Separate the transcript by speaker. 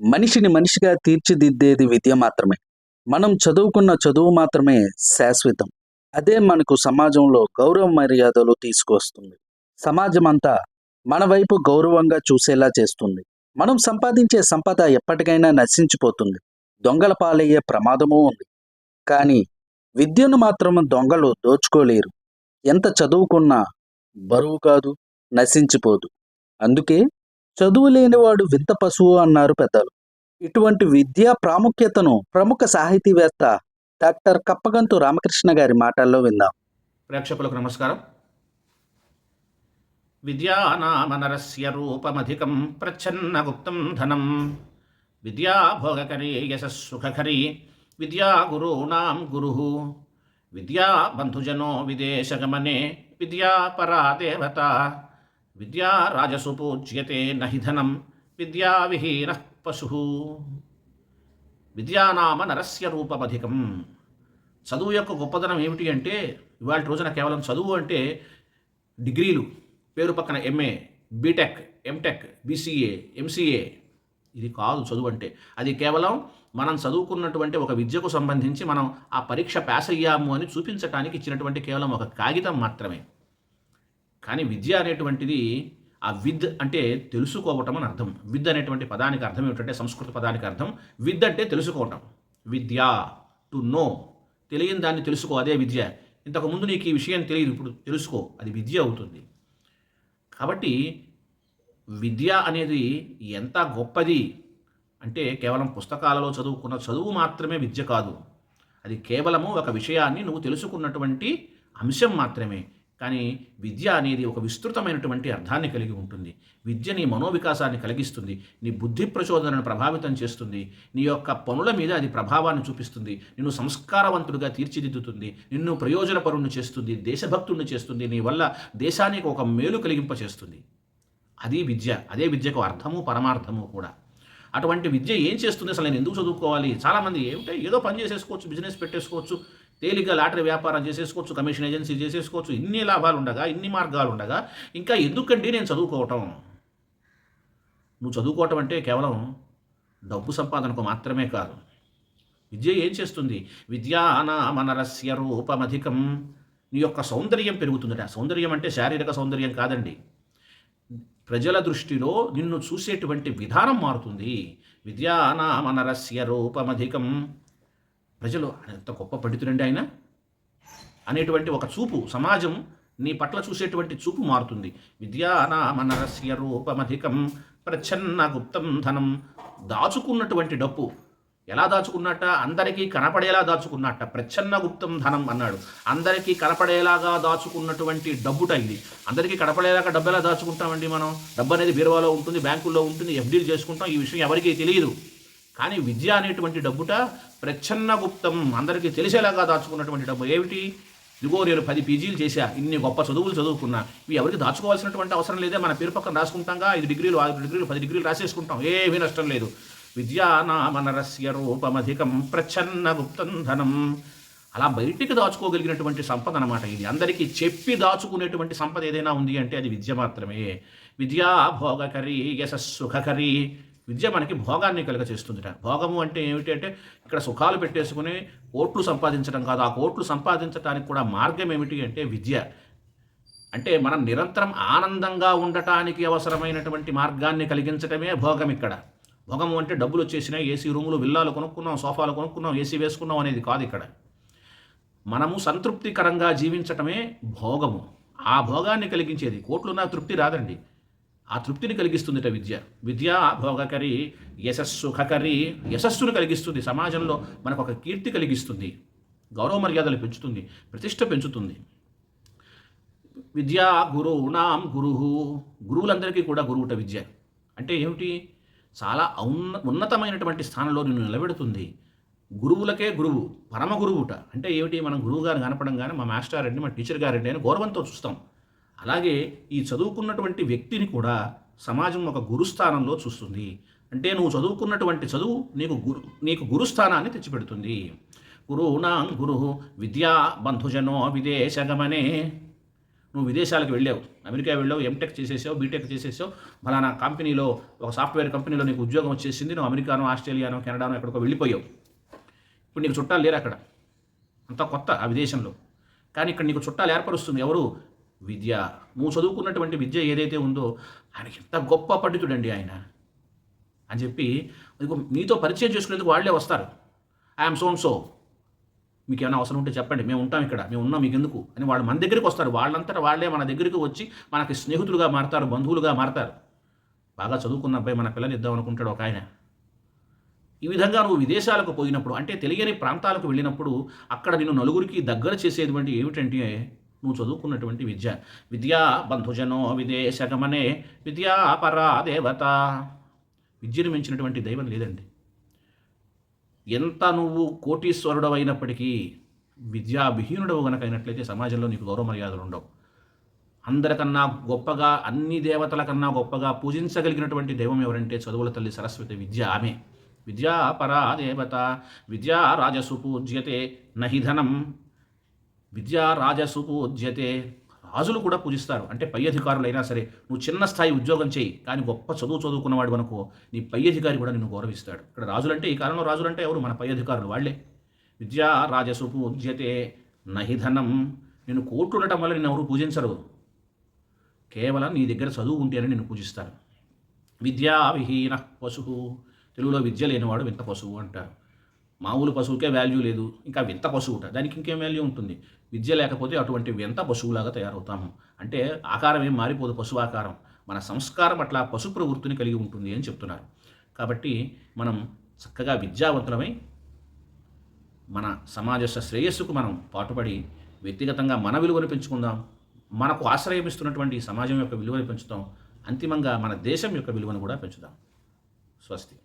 Speaker 1: మనిషిని మనిషిగా తీర్చిదిద్దేది విద్య మాత్రమే. మనం చదువుకున్న చదువు మాత్రమే శాశ్వతం. అదే మనకు సమాజంలో గౌరవ మర్యాదలు తీసుకొస్తుంది సమాజం అంతా మన వైపు గౌరవంగా చూసేలా చేస్తుంది. మనం సంపాదించే సంపద ఎప్పటికైనా నశించిపోతుంది. దొంగల పాలయ్యే ప్రమాదమూ ఉంది. కానీ విద్యను మాత్రం దొంగలు దోచుకోలేరు. ఎంత చదువుకున్నా బరువు కాదు నశించిపోదు. అందుకే చదువు లేనివాడు వింత పశువు అన్నారు పెద్దలు. ఇటువంటి విద్యా ప్రాముఖ్యతను ప్రముఖ సాహితీవేత్త డాక్టర్ కప్పగంతు రామకృష్ణ గారి మాటల్లో విందాం.
Speaker 2: ప్రేక్షకులకు నమస్కారం. విద్యానామనరస్య రూపమధికం ప్రచ్ఛన్న గుప్తం ధనం. విద్యాభోగకరీ యశస్సుఖకరీ. విద్యా గురూణాం గురు. విద్యా బంధుజనో విదేశగమనే. విద్యా పరా దేవత. విద్యా రాజసు పూజ్యతే నహిధనం విద్యా విహీన పశు. విద్యానామ నరస్య రూపమధికం. చదువు యొక్క గొప్పదనం ఏమిటి అంటే ఇవాళ రోజున కేవలం చదువు అంటే డిగ్రీలు పేరు పక్కన MA BTech MTech BCA MCA ఇది కాదు చదువు అంటే. అది కేవలం మనం చదువుకున్నటువంటి ఒక విద్యకు సంబంధించి మనం ఆ పరీక్ష పాస్ అయ్యాము అని చూపించడానికి ఇచ్చినటువంటి కేవలం ఒక కాగితం మాత్రమే. కానీ విద్య అనేటువంటిది ఆ విద్ అంటే తెలుసుకోవటం అని అర్థం. విద్ అనేటువంటి పదానికి అర్థం ఏమిటంటే సంస్కృత పదానికి అర్థం. విద్ అంటే తెలుసుకోవటం. విద్య టు నో తెలియని దాన్ని తెలుసుకో అదే విద్య. ఇంతకుముందు నీకు ఈ విషయం తెలియదు ఇప్పుడు తెలుసుకో అది విద్య అవుతుంది. కాబట్టి విద్య అనేది ఎంత గొప్పది అంటే కేవలం పుస్తకాలలో చదువుకున్న చదువు మాత్రమే విద్య కాదు. అది కేవలము ఒక విషయాన్ని నువ్వు తెలుసుకున్నటువంటి అంశం మాత్రమే. కానీ విద్య అనేది ఒక విస్తృతమైనటువంటి అర్థాన్ని కలిగి ఉంటుంది. విద్య నీ మనోవికాసాన్ని కలిగిస్తుంది. నీ బుద్ధి ప్రచోదనను ప్రభావితం చేస్తుంది. నీ యొక్క పనుల మీద అది ప్రభావాన్ని చూపిస్తుంది. నిన్ను సంస్కారవంతుడిగా తీర్చిదిద్దుతుంది. నిన్ను ప్రయోజనపరుణ్ణి చేస్తుంది. దేశభక్తుడిని చేస్తుంది. నీ వల్ల దేశానికి ఒక మేలు కలిగింప చేస్తుంది అది విద్య. అదే విద్యకు అర్థము పరమార్థము కూడా. అటువంటి విద్య ఏం చేస్తుంది? అసలు నేను ఎందుకు చదువుకోవాలి? చాలామంది ఏమిటో? ఏదో పని చేసేసుకోవచ్చు బిజినెస్ పెట్టేసుకోవచ్చు. తేలిగ్గా లాటరీ వ్యాపారం చేసేసుకోవచ్చు కమిషన్ ఏజెన్సీ చేసేసుకోవచ్చు ఇన్ని లాభాలు ఉండగా ఇన్ని మార్గాలు ఉండగా ఇంకా ఎందుకండి నేను చదువుకోవటం? నువ్వు చదువుకోవటం అంటే కేవలం డబ్బు సంపాదనకు మాత్రమే కాదు. విద్య ఏం చేస్తుంది? విద్యానామనరస్య రూపమధికం. నీ యొక్క సౌందర్యం పెరుగుతుందట. సౌందర్యం అంటే శారీరక సౌందర్యం కాదండి. ప్రజల దృష్టిలో నిన్ను చూసేటువంటి విధానం మారుతుంది. విద్యానామనరస్య రూపమధికం. ప్రజలు ఎంత గొప్ప పండితుడండి ఆయన? అనేటువంటి ఒక చూపు సమాజం నీ పట్ల చూసేటువంటి చూపు మారుతుంది. విద్యానామనరస్య రూపమధికం ప్రచ్ఛన్న గుప్తం ధనం. దాచుకున్నటువంటి డప్పు ఎలా దాచుకున్నట్ట అందరికీ కనపడేలా దాచుకున్నట్ట ప్రచ్ఛన్న గుప్తం ధనం అన్నాడు. అందరికీ కనపడేలాగా దాచుకున్నటువంటి డబ్బుట ఇది. అందరికీ కనపడేలాగా డబ్బు ఎలా దాచుకుంటామండి మనం? డబ్బు అనేది బీరువాలో ఉంటుంది బ్యాంకుల్లో ఉంటుంది ఎఫ్డీలు చేసుకుంటాం. ఈ విషయం ఎవరికీ తెలియదు. కానీ విద్య అనేటువంటి డబ్బుట ప్రచ్ఛన్న గుప్తం అందరికీ తెలిసేలాగా దాచుకున్నటువంటి డబ్బు ఏమిటి? ఇదిగో నేను పది పీజీలు చేశా ఇన్ని గొప్ప చదువులు చదువుకున్నా. ఇవి ఎవరికి దాచుకోవాల్సినటువంటి అవసరం లేదే మన పేరు పక్కన రాసుకుంటాంగా ఐదు డిగ్రీలు ఆరు డిగ్రీలు పది డిగ్రీలు రాసేసుకుంటాం ఏమీ నష్టం లేదు. విద్యానామనరస్య రూపమధికం ప్రచ్ఛన్న గుప్తం ధనం. అలా బయటికి దాచుకోగలిగినటువంటి సంపద అనమాట ఇది. అందరికీ చెప్పి దాచుకునేటువంటి సంపద ఏదైనా ఉంది అంటే అది విద్య మాత్రమే. విద్యా భోగకరి యశస్సుఖకరీ. విద్య మనకి భోగాన్ని కలుగ చేస్తుందిట భోగము అంటే ఏమిటి అంటే ఇక్కడ సుఖాలు పెట్టేసుకుని ఓట్లు సంపాదించడం కాదు. ఆ ఓట్లు సంపాదించడానికి కూడా మార్గం ఏమిటి అంటే విద్య. అంటే మనం నిరంతరం ఆనందంగా ఉండటానికి అవసరమైనటువంటి మార్గాన్ని కలిగించడమే భోగం ఇక్కడ. భోగము అంటే డబ్బులు వచ్చేసినాయి ఏసీ రూములు విల్లాలు కొనుక్కున్నాం సోఫాలు కొనుక్కున్నాం ఏసీ వేసుకున్నాం అనేది కాదు ఇక్కడ. మనము సంతృప్తికరంగా జీవించటమే భోగము. ఆ భోగాన్ని కలిగించేది. కోట్లున్న తృప్తి రాదండి. ఆ తృప్తిని కలిగిస్తుందిట విద్య. విద్య భోగకరి యశస్సుఖకరి యశస్సును కలిగిస్తుంది. సమాజంలో మనకు ఒక కీర్తి కలిగిస్తుంది. గౌరవ మర్యాదలు పెంచుతుంది. ప్రతిష్ట పెంచుతుంది. విద్యా గురువునాం గురువు గురువులందరికీ కూడా గురువుట విద్య. అంటే ఏమిటి? చాలా ఔన్న ఉన్నతమైనటువంటి స్థానంలో నిన్ను నిలబెడుతుంది. గురువులకే గురువు పరమ గురువుట అంటే ఏమిటి? మనం గురువు గారు కనపడంగానే మా మాస్టర్ గారండి మా టీచర్ గారండి అని గౌరవంతో చూస్తాం. అలాగే ఈ చదువుకున్నటువంటి వ్యక్తిని కూడా సమాజం ఒక గురుస్థానంలో చూస్తుంది. అంటే నువ్వు చదువుకున్నటువంటి చదువు నీకు గురు నీకు గురుస్థానాన్ని తెచ్చిపెడుతుంది. గురువునా గురు విద్యా బంధుజనో విదేశగమనే. నువ్వు విదేశాలకు వెళ్ళావు. అమెరికా వెళ్ళావు ఎంటెక్ చేసేసావు బీటెక్ చేసేసావు. ఫలానా కంపెనీలో ఒక సాఫ్ట్వేర్ కంపెనీలో నీకు ఉద్యోగం వచ్చేసింది. నువ్వు అమెరికానో ఆస్ట్రేలియానో కెనడానో ఎక్కడికో వెళ్ళిపోయావు. ఇప్పుడు నీకు చుట్టాలు లేరు అక్కడ. అంతా కొత్త ఆ విదేశంలో. కానీ ఇక్కడ నీకు చుట్టాలు ఏర్పరుస్తుంది ఎవరు? విద్య. నువ్వు చదువుకున్నటువంటి విద్య ఏదైతే ఉందో ఆయనకి ఎంత గొప్ప పండితుడండి ఆయన. అని చెప్పి ఇదిగో మీతో పరిచయం చేసుకునేందుకు వాళ్ళే వస్తారు. ఐఎమ్ సోన్ సో మీకు ఏమైనా అవసరం ఉంటే చెప్పండి. మేము ఉంటాం ఇక్కడ. మేము ఉన్నాం మీకు ఎందుకు అని వాళ్ళు మన దగ్గరికి వస్తారు. వాళ్ళంతటా వాళ్ళే మన దగ్గరికి వచ్చి మనకి స్నేహితులుగా మారతారు బంధువులుగా మారతారు. బాగా చదువుకున్న అబ్బాయి మన పిల్లలు ఇద్దాం అనుకుంటాడు ఒక ఆయన. ఈ విధంగా నువ్వు విదేశాలకు పోయినప్పుడు అంటే తెలియని ప్రాంతాలకు వెళ్ళినప్పుడు అక్కడ నిన్ను నలుగురికి దగ్గర చేసేటువంటి ఏమిటంటే నువ్వు చదువుకున్నటువంటి విద్య. విద్యా బంధుజనో విదేశగమనే విద్యా పరా దేవత. విద్యను మించినటువంటి దైవం లేదండి. ఎంత నువ్వు కోటీశ్వరుడు అయినప్పటికీ విద్యా గనక అయినట్లయితే సమాజంలో నీకు గౌరవ మర్యాదలు ఉండవు. అందరికన్నా గొప్పగా అన్ని దేవతల కన్నా గొప్పగా పూజించగలిగినటువంటి దైవం ఎవరంటే చదువుల తల్లి సరస్వతి విద్య ఆమె. విద్యా పరా దేవత విద్యా రాజసు పూజ్యతే నహిధనం. విద్యా రాజసు పూజ్యతే రాజులు కూడా పూజిస్తారు. అంటే పై అధికారులైనా సరే నువ్వు చిన్న స్థాయి ఉద్యోగం చేయి కానీ గొప్ప చదువు చదువుకున్నవాడు అనుకో నీ పై అధికారి కూడా నిన్ను గౌరవిస్తాడు. ఇక్కడ రాజులంటే ఈ కాలంలో రాజులంటే ఎవరు? మన పై అధికారులు వాళ్ళే. విద్యా రాజసు పూజ్యతే నహిధనం నేను కోట్లు ఉండటం వల్ల నిన్ను ఎవరు పూజించరు. కేవలం నీ దగ్గర చదువు ఉంటేనే నిన్ను పూజిస్తారు. విద్యా విహీన పశువు. తెలుగులో విద్య లేనివాడు వింత పశువు అంటారు. మామూలు పశువుకే వాల్యూ లేదు. ఇంకా వింత పశువుట దానికి ఇంకేం వాల్యూ ఉంటుంది? విద్య లేకపోతే అటువంటి వింత పశువులాగా తయారవుతాము. అంటే ఆకారం ఏం మారిపోదు పశువు ఆకారం. మన సంస్కారం అట్లా పశు ప్రవృత్తిని కలిగి ఉంటుంది అని చెప్తున్నారు. కాబట్టి మనం చక్కగా విద్యావంతులమై మన సమాజ శ్రేయస్సుకు మనం పాటుపడి వ్యక్తిగతంగా మన విలువను పెంచుకుందాం. మనకు ఆశ్రయం ఇస్తున్నటువంటి సమాజం యొక్క విలువను పెంచుతాం. అంతిమంగా మన దేశం యొక్క విలువను కూడా పెంచుదాం. స్వస్తి.